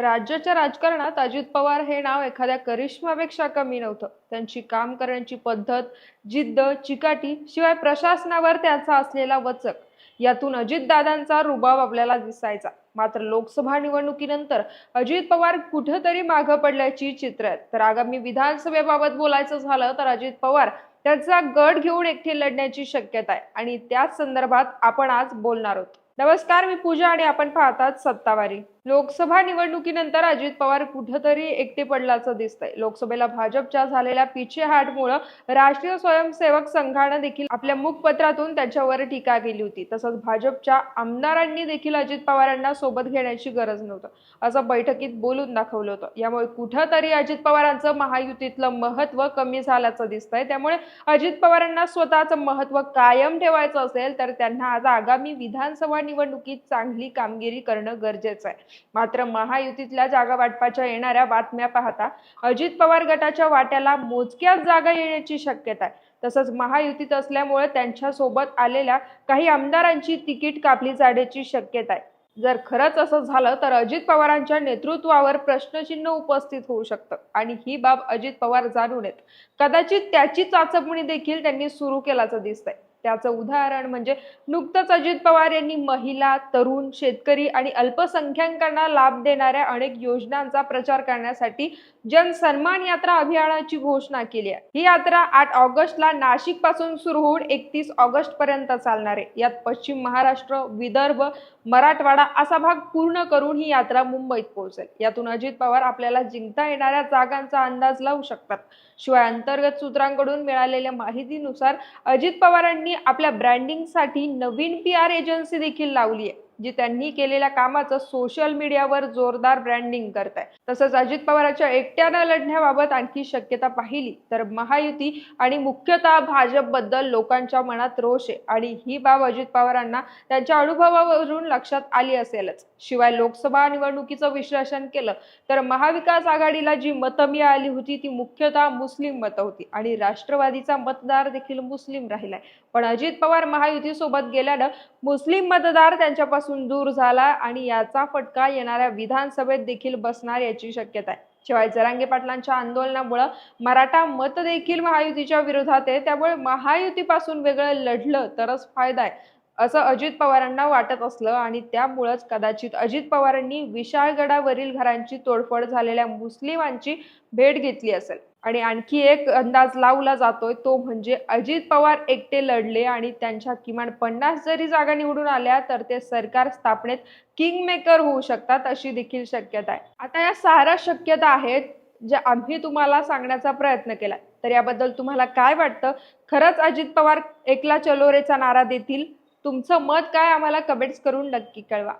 राज्याच्या राजकारणात अजित पवार हे नाव एखाद्या करिश्मापेक्षा कमी नव्हतं. त्यांची काम करण्याची पद्धत जिद्द चिकाटी शिवाय प्रशासनावर त्याचा असलेला वचक यातून अजितदादांचा रुबाब आपल्याला दिसायचा. मात्र लोकसभा निवडणुकीनंतर अजित पवार कुठेतरी मागं पडल्याची चित्र आहेत. तर आगामी विधानसभेबाबत बोलायचं झालं तर अजित पवार त्याचा गड घेऊन एकटे लढण्याची शक्यता आहे. आणि त्याच संदर्भात आपण आज बोलणार आहोत. नमस्कार मी पूजा आणि आपण पाहतात सत्तावारी. लोकसभा निवडणुकीनंतर अजित पवार कुठंतरी एकटे पडल्याचं दिसतंय. लोकसभेला भाजपच्या झालेल्या पिछेहाटमुळं राष्ट्रीय स्वयंसेवक संघानं देखील आपल्या मुखपत्रातून त्याच्यावर टीका केली होती. तसंच भाजपच्या आमदारांनी देखील अजित पवारांना सोबत घेण्याची गरज नव्हतं. असं बैठकीत बोलून दाखवलं होतं. यामुळे कुठंतरी अजित पवारांचं महायुतीतलं महत्त्व कमी झाल्याचं दिसतंय. त्यामुळे अजित पवारांना स्वतःचं महत्त्व कायम ठेवायचं असेल तर त्यांना आज आगामी विधानसभा निवडणुकीत चांगली कामगिरी करणं गरजेचं आहे. मात्र महायुतीतल्या जागा वाटपाच्या येणाऱ्या बातम्या पाहता अजित पवार गटाच्या वाट्याला मोजक्याच जागा येण्याची शक्यता आहे. तसंच महायुतीत असल्यामुळे त्यांच्यासोबत आलेल्या काही आमदारांची तिकीट कापली जाण्याची शक्यता आहे. जर खरंच असं झालं तर अजित पवारांच्या नेतृत्वावर प्रश्नचिन्ह उपस्थित होऊ शकतं आणि ही बाब अजित पवार जाणून येत कदाचित त्याची चाचपणी देखील त्यांनी सुरू केल्याचं दिसतंय. त्याचं उदाहरण म्हणजे नुकतंच अजित पवार यांनी महिला तरुण शेतकरी आणि अल्पसंख्याकांना लाभ देणाऱ्या अनेक योजनांचा प्रचार करण्यासाठी जनसन्मान यात्रा अभियानाची घोषणा केली आहे. ही यात्रा आठ ऑगस्टला नाशिकपासून सुरू होऊन एकतीस ऑगस्ट पर्यंत चालणार आहे. यात पश्चिम महाराष्ट्र विदर्भ मराठवाडा असा भाग पूर्ण करून ही यात्रा मुंबईत पोहोचेल. यातून अजित पवार आपल्याला जिंकता येणाऱ्या जागांचा अंदाज लावू शकतात. शिवाय अंतर्गत सूत्रांकडून मिळालेल्या माहितीनुसार अजित पवारांनी आपल्या ब्रँडिंगसाठी नवीन पी आर एजन्सी देखील लावली आहे. जी त्यांनी केलेल्या कामाचं सोशल मीडियावर जोरदार ब्रँडिंग करत आहे तसंच अजित पवारांच्या एकट्यानं लढण्याबाबत आणखी शक्यता पाहिली तर महायुती आणि मुख्यतः भाजपबद्दल लोकांच्या मनात रोष आहे. आणि ही बाब अजित पवारांना त्यांच्या अनुभवावरून लक्षात आली असेलच. शिवाय लोकसभा निवडणुकीचं विश्लेषण केलं तर महाविकास आघाडीला जी मतं मिळाली होती ती मुख्यतः मुस्लिम मतं होती. आणि राष्ट्रवादीचा मतदार देखील मुस्लिम राहिलाय. पण अजित पवार महायुतीसोबत गेल्यानं मुस्लिम मतदार त्यांच्यापासून दूर झाला आणि याचा फटका येणाऱ्या विधानसभेत देखील बसणार याची शक्यता आहे. शिवाय जरांगे पाटलांच्या आंदोलनामुळं मराठा मत देखील महायुतीच्या विरोधात आहे. त्यामुळे महायुतीपासून वेगळं लढलं तरच फायदा आहे असं अजित पवारांना वाटत असलं आणि त्यामुळंच कदाचित अजित पवारांनी विशाळगडावरील घरांची तोडफोड झालेल्या मुस्लिमांची भेट घेतली असेल. आणि आणखी एक अंदाज लावला जातोय तो म्हणजे अजित पवार एकटे लढले आणि त्यांच्या किमान पन्नास जरी जागा निवडून आल्या तर ते सरकार स्थापनेत किंग मेकर होऊ शकतात अशी देखील शक्यता आहे. आता या साऱ्या शक्यता आहेत ज्या आम्ही तुम्हाला सांगण्याचा प्रयत्न केला. तर याबद्दल तुम्हाला काय वाटतं? खरंच अजित पवार एकला चलोरेचा नारा देतील? तुमचं मत काय? आम्हाला कमेंट्स करून नक्की कळवा.